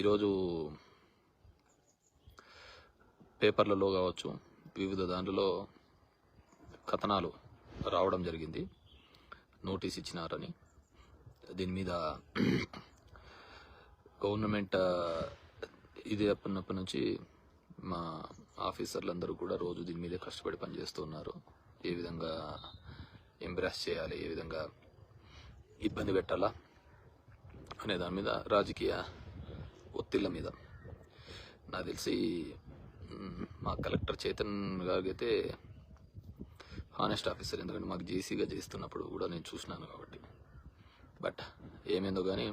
ఈరోజు పేపర్లలో కావచ్చు వివిధ దాంట్లో కథనాలు రావడం జరిగింది. నోటీస్ ఇచ్చినారని. దీని మీద గవర్నమెంట్ ఇది అప్పటినప్పటి నుంచి మా ఆఫీసర్లందరూ కూడా రోజు దీని మీదే కష్టపడి పనిచేస్తున్నారు ఏ విధంగా ఎంబ్రాస్ చేయాలి ఏ విధంగా ఇబ్బంది పెట్టాలా అనే దాని మీద రాజకీయ ఒత్తిళ్ళ మీద. నాకు తెలిసి మా కలెక్టర్ చేతన్ గారికైతే అయితే హానెస్ట్ ఆఫీసర్. ఎందుకంటే మాకు జేసీగా చేస్తున్నప్పుడు కూడా నేను చూసినాను కాబట్టి. బట్ ఏమైందో కానీ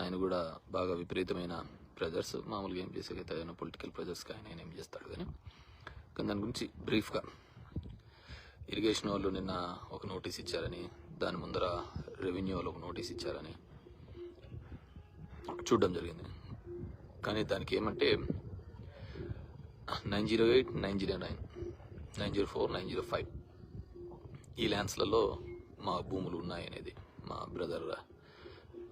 ఆయన కూడా బాగా విపరీతమైన ప్రెజర్స్ మామూలుగా ఏం చేసేకైతే ఆయన పొలిటికల్ ప్రెజర్స్కి ఆయన ఆయన ఏం చేస్తాడు కానీ కానీ దాని గురించి బ్రీఫ్గా ఇరిగేషన్ వాళ్ళు నిన్న ఒక నోటీస్ ఇచ్చారని దాని ముందర రెవెన్యూ వాళ్ళు ఒక నోటీస్ ఇచ్చారని చూడడం జరిగింది. కానీ దానికి ఏమంటే nine zero eight nine zero nine nine zero four nine zero five ఈ ల్యాండ్స్లలో మా భూములు ఉన్నాయనేది మా బ్రదర్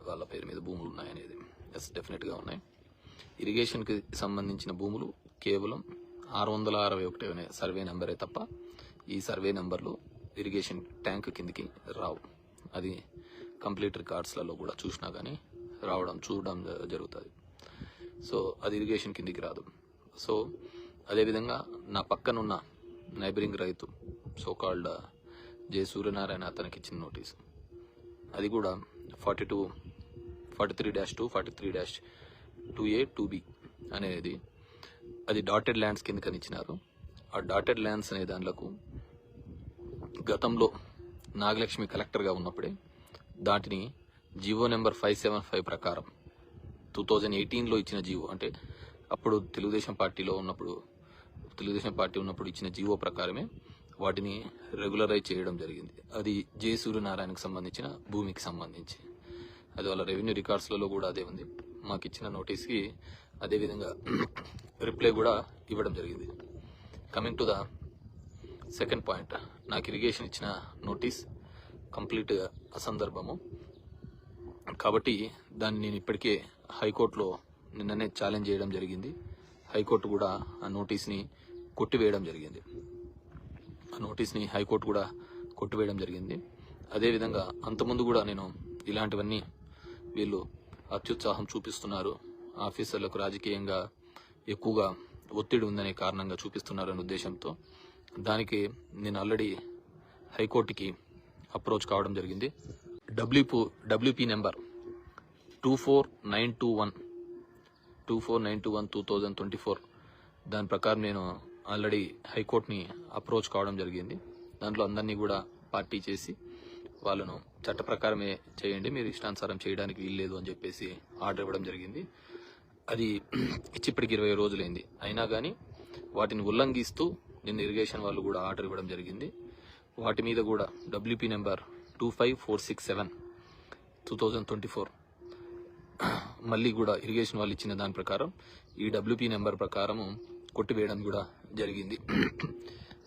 వాళ్ళ పేరు మీద భూములు ఉన్నాయనేది. ఎస్ డెఫినెట్గా ఉన్నాయి. ఇరిగేషన్కి సంబంధించిన భూములు కేవలం ఆరు వందల అరవై ఒకటి అనే సర్వే నెంబరే తప్ప ఈ సర్వే నెంబర్లు ఇరిగేషన్ ట్యాంక్ కిందికి రావు. అది కంప్లీట్ రికార్డ్స్లలో కూడా చూసినా కానీ రావడం చూడడం జ- జరుగుతుంది. సో అది ఇరిగేషన్ కిందికి రాదు. సో అదేవిధంగా నా పక్కనున్న నైబరింగ్ రైతు సో కాల్డ్ జే సూర్యనారాయణ అతనికి ఇచ్చిన నోటీస్ అది కూడా forty two forty three dash two forty three dash two A two B అనేది అది డాటెడ్ ల్యాండ్స్ కింద కనిచ్చినారు. ఆ డాటెడ్ ల్యాండ్స్ అనే దాంట్లకు గతంలో నాగలక్ష్మి కలెక్టర్గా ఉన్నప్పుడే దాటిని GO number five seven five ప్రకారం టూ థౌజండ్ ఎయిటీన్లో ఇచ్చిన జీవో అంటే అప్పుడు తెలుగుదేశం పార్టీలో ఉన్నప్పుడు తెలుగుదేశం పార్టీ ఉన్నప్పుడు ఇచ్చిన జీవో ప్రకారమే వాటిని రెగ్యులరైజ్ చేయడం జరిగింది. అది జే సూర్యనారాయణకు సంబంధించిన భూమికి సంబంధించి. అది వాళ్ళ రెవెన్యూ రికార్డ్స్లలో కూడా అదే ఉంది. మాకు ఇచ్చిన నోటీస్కి అదేవిధంగా రిప్లై కూడా ఇవ్వడం జరిగింది. Coming to the second point నాకు ఇరిగేషన్ ఇచ్చిన నోటీస్ కంప్లీట్ అసందర్భము. కాబట్టి దాన్ని నేను ఇప్పటికే హైకోర్టులో నిన్ననే ఛాలెంజ్ చేయడం జరిగింది. హైకోర్టు కూడా ఆ నోటీస్ని కొట్టివేయడం జరిగింది. ఆ నోటీస్ని హైకోర్టు కూడా కొట్టివేయడం జరిగింది. అదేవిధంగా అంతకుముందు కూడా నేను ఇలాంటివన్నీ వీళ్ళు అత్యుత్సాహం చూపిస్తున్నారు. ఆఫీసర్లకు రాజకీయంగా ఎక్కువగా ఒత్తిడి ఉందనే కారణంగా చూపిస్తున్నారనే ఉద్దేశంతో దానికి నేను ఆల్రెడీ హైకోర్టుకి అప్రోచ్ కావడం జరిగింది. డబ్ల్యూపు WP number two four nine two one two four nine two one two thousand twenty four దాని ప్రకారం నేను ఆల్రెడీ హైకోర్టుని అప్రోచ్ కావడం జరిగింది. దాంట్లో అందరినీ కూడా పార్టీ చేసి వాళ్ళను చట్ట ప్రకారమే చేయండి మీరు ఇష్టానుసారం చేయడానికి వీల్లేదు అని చెప్పేసి ఆర్డర్ ఇవ్వడం జరిగింది. అది ఇచ్చి ఇప్పటికి ఇరవై రోజులైంది. అయినా కానీ వాటిని ఉల్లంఘిస్తూ నిన్న ఇరిగేషన్ వాళ్ళు కూడా ఆర్డర్ ఇవ్వడం జరిగింది. వాటి మీద కూడా WP number two five four six seven two thousand twenty four మళ్ళీ కూడా ఇరిగేషన్ వాళ్ళు ఇచ్చిన దాని ప్రకారం ఈ డబ్ల్యూపీ నెంబర్ ప్రకారము కొట్టివేయడం కూడా జరిగింది.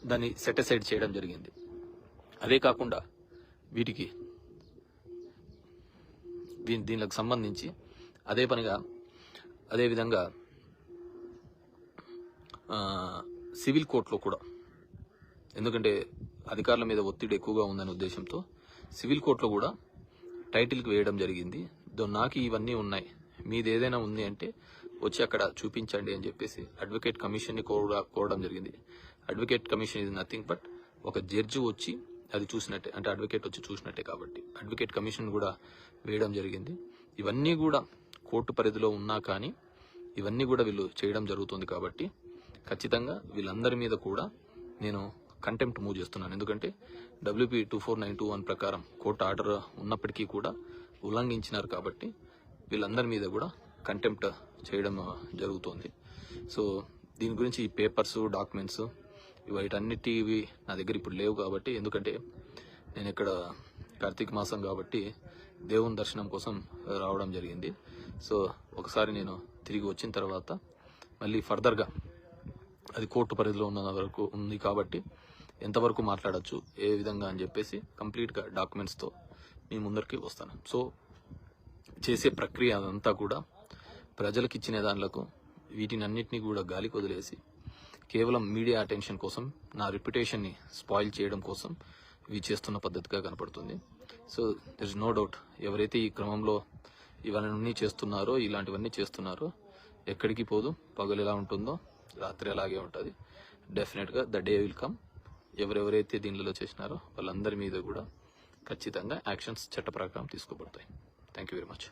దాన్ని సెటిసైడ్ చేయడం జరిగింది. అదే కాకుండా వీటికి దీని దీనికి సంబంధించి అదే పనిగా అదేవిధంగా సివిల్ కోర్టులో కూడా ఎందుకంటే అధికారుల మీద ఒత్తిడి ఎక్కువగా ఉందనే ఉద్దేశంతో సివిల్ కోర్టులో కూడా టైటిల్కి వేయడం జరిగింది. దో నాకు ఇవన్నీ ఉన్నాయి. మీది ఏదైనా ఉంది అంటే వచ్చి అక్కడ చూపించండి అని చెప్పేసి అడ్వకేట్ కమిషన్ని కోర కోరడం జరిగింది. అడ్వకేట్ కమిషన్ ఇది నథింగ్ బట్ ఒక జడ్జి వచ్చి అది చూసినట్టే అంటే అడ్వకేట్ వచ్చి చూసినట్టే కాబట్టి. అడ్వకేట్ కమిషన్ కూడా వేయడం జరిగింది. ఇవన్నీ కూడా కోర్టు పరిధిలో ఉన్నా కానీ ఇవన్నీ కూడా వీళ్ళు చేయడం జరుగుతుంది కాబట్టి ఖచ్చితంగా వీళ్ళందరి మీద కూడా నేను కంటెంప్ట్ మూవ్ చేస్తున్నాను. ఎందుకంటే WP two four nine two one ప్రకారం కోర్టు ఆర్డర్ ఉన్నప్పటికీ కూడా ఉల్లంఘించినారు కాబట్టి వీళ్ళందరి మీద కూడా కంటెంప్ట్ చేయడం జరుగుతోంది. సో దీని గురించి ఈ పేపర్స్ డాక్యుమెంట్స్ వీటన్నిటివి నా దగ్గర ఇప్పుడు లేవు కాబట్టి ఎందుకంటే నేను ఇక్కడ కార్తీక మాసం కాబట్టి దేవుని దర్శనం కోసం రావడం జరిగింది. సో ఒకసారి నేను తిరిగి వచ్చిన తర్వాత మళ్ళీ ఫర్దర్గా అది కోర్టు పరిధిలో ఉన్న వరకు ఉంది కాబట్టి ఎంతవరకు మాట్లాడొచ్చు ఏ విధంగా అని చెప్పేసి కంప్లీట్గా డాక్యుమెంట్స్తో మీ ముందరికి వస్తాను. సో చేసే ప్రక్రియ అదంతా కూడా ప్రజలకు ఇచ్చిన దానిలకు వీటిని అన్నిటినీ కూడా గాలికి వదిలేసి కేవలం మీడియా అటెన్షన్ కోసం నా రిప్యుటేషన్ని స్పాయిల్ చేయడం కోసం ఇవి చేస్తున్న పద్ధతిగా కనపడుతుంది. So there is no doubt ఎవరైతే ఈ క్రమంలో ఇవన్నీ చేస్తున్నారో ఇలాంటివన్నీ చేస్తున్నారో ఎక్కడికి పోదు పగలు ఎలా ఉంటుందో రాత్రి అలాగే ఉంటుంది. డెఫినెట్గా ద డే విల్ కమ్ ఎవరెవరైతే దీనిలో చేసినారో వాళ్ళందరి మీద కూడా ఖచ్చితంగా యాక్షన్స్ చట్ట ప్రకారం తీసుకోబడతాయి. Thank you very much